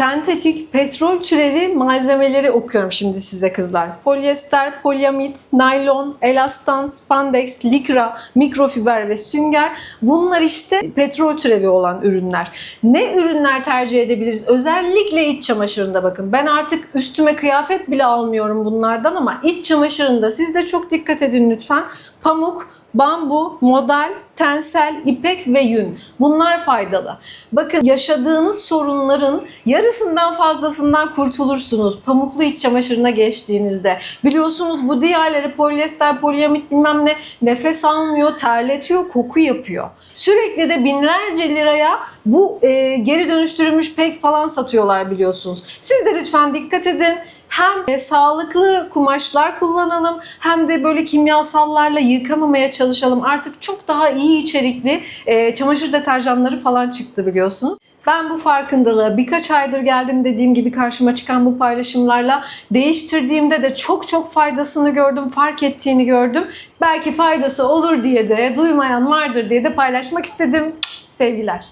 sentetik petrol türevi malzemeleri okuyorum şimdi size kızlar. Polyester, polyamit, naylon, elastan, spandex, likra, mikrofiber ve sünger. Bunlar işte petrol türevi olan ürünler. Ne ürünler tercih edebiliriz? Özellikle iç çamaşırında bakın. Ben artık üstüme kıyafet bile almıyorum bunlardan ama iç çamaşırında siz de çok dikkat edin lütfen. Pamuk, bambu, modal, tensel, ipek ve yün. Bunlar faydalı. Bakın yaşadığınız sorunların yarısından fazlasından kurtulursunuz. Pamuklu iç çamaşırına geçtiğinizde. Biliyorsunuz bu diğerleri polyester, polyamit bilmem ne nefes almıyor, terletiyor, koku yapıyor. Sürekli de binlerce liraya bu e, geri dönüştürülmüş pek falan satıyorlar biliyorsunuz. Siz de lütfen dikkat edin hem e, sağlıklı kumaşlar kullanalım hem de böyle kimyasallarla yıkamamaya çalışalım. Artık çok daha iyi içerikli e, çamaşır deterjanları falan çıktı biliyorsunuz. Ben bu farkındalığı birkaç aydır geldim dediğim gibi karşıma çıkan bu paylaşımlarla değiştirdiğimde de çok çok faydasını gördüm, fark ettiğini gördüm. Belki faydası olur diye de duymayan vardır diye de paylaşmak istedim. Sevgiler.